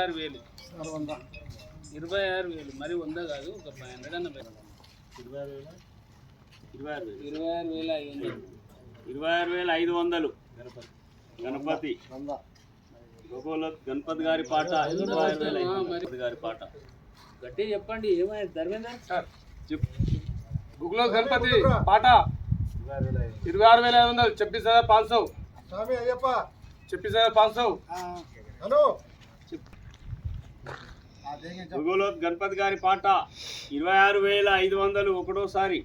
ఆరు వేలు. ఇరవై ఆరు వేలు. మరి వంద కాదు ఒక ఫైవ్ హండ్రెడ్ అన్న ఇరవై ఆరు వేల? ఇరవై ఆరు వేలు. ఇరవై ఆరు వేల ఐదు వందలు ఇరవై ఆరు వేల ఐదు వందలు. గణపతి. గోగోల గణపతి గారి పాట ఇరవై ఆరు వేల. గణపతి గారి పాట. గట్టి చెప్పండి ఏమైంది? ధర్మేందర్? గుగ్లో గణపతి పాట. ఇరవై ఆరు వేల ఐదు వందలు. చెప్పి సార్ పాంచ్ సौ చెప్పి సార్ పాంచ్ సौ గోగోల గణపతి గారి పాట ఇరవై ఆరు వేల ఐదు వందలు ఒకటోసారి.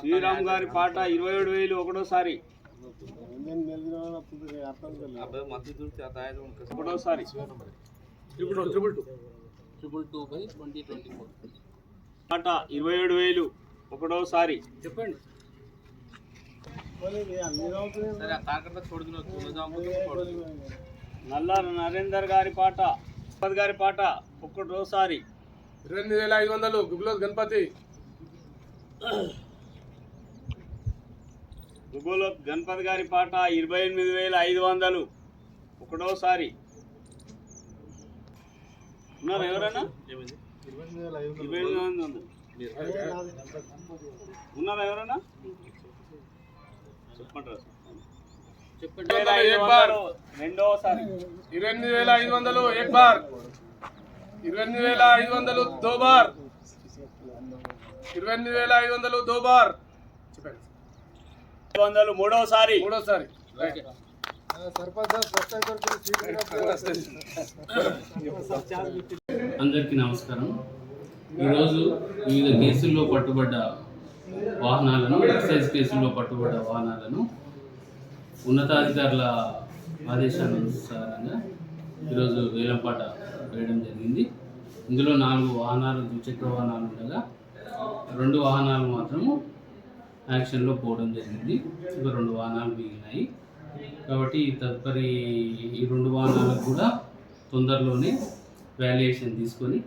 శ్రీరామ్ గారి పాట ఇరవై ఏడు వేలు ఒకటోసారి. ఒకటోసారి. పాట ఇరవై ఏడు వేలు ఒకటోసారి. చెప్పండి. సరే ఆ కార్యకర్త చూడుతున్నా నల్ల నరేందర్ గారి పాట గణపతి గారి పాట ఒకటోసారి ఇరవై ఎనిమిది వేల ఐదు వందలు గుగ్లో గణపతి. గుగోలో గణపతి గారి పాట ఇరవై ఎనిమిది వేల ఐదు వందలు. ఒకటోసారి ఉన్నారు ఎవరైనా ఇరవై ఎనిమిది వందలు ఉన్నారా ఎవరైనా చెప్పంటారా చెప్పండి వేల ఐదు వందలు రెండోసారి ఇరవై ఎనిమిది వేల ఐదు వందలు. ఎక్ బార్ ఇరవై ఎనిమిది వేల ఐదు వందలు దో బార్ ఇరవై ఎనిమిది వేల ఐదు వందలు దో బార్ చెప్పండి. ఐదు వందలు మూడోసారి. మూడోసారి. అందరికీ నమస్కారం. ఈరోజు వివిధ కేసుల్లో పట్టుబడ్డ వాహనాలను ఎక్సైజ్ కేసుల్లో పట్టుబడ్డ వాహనాలను ఉన్నతాధికారుల ఆదేశానుసారంగా ఈరోజు వేలంపాట వేయడం జరిగింది. ఇందులో నాలుగు వాహనాలు ద్విచక్ర వాహనాలు ఉండగా రెండు వాహనాలు మాత్రము యాక్షన్లో పోవడం జరిగింది. ఇక రెండు వాహనాలు మిగిలినాయి. కాబట్టి తదుపరి ఈ రెండు వాహనాలకు కూడా తొందరలోనే వాల్యుయేషన్ తీసుకొని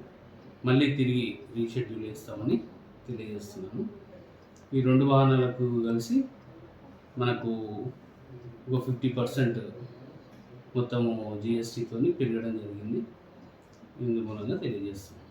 మళ్ళీ తిరిగి రీషెడ్యూల్ చేస్తామని తెలియజేస్తున్నాను. ఈ రెండు వాహనాలకు కలిసి మనకు ఒక ఫిఫ్టీ పర్సెంట్ మొత్తము జిఎస్టీతో పెరగడం జరిగింది. ఇందు మూలంగా తెలియజేస్తుంది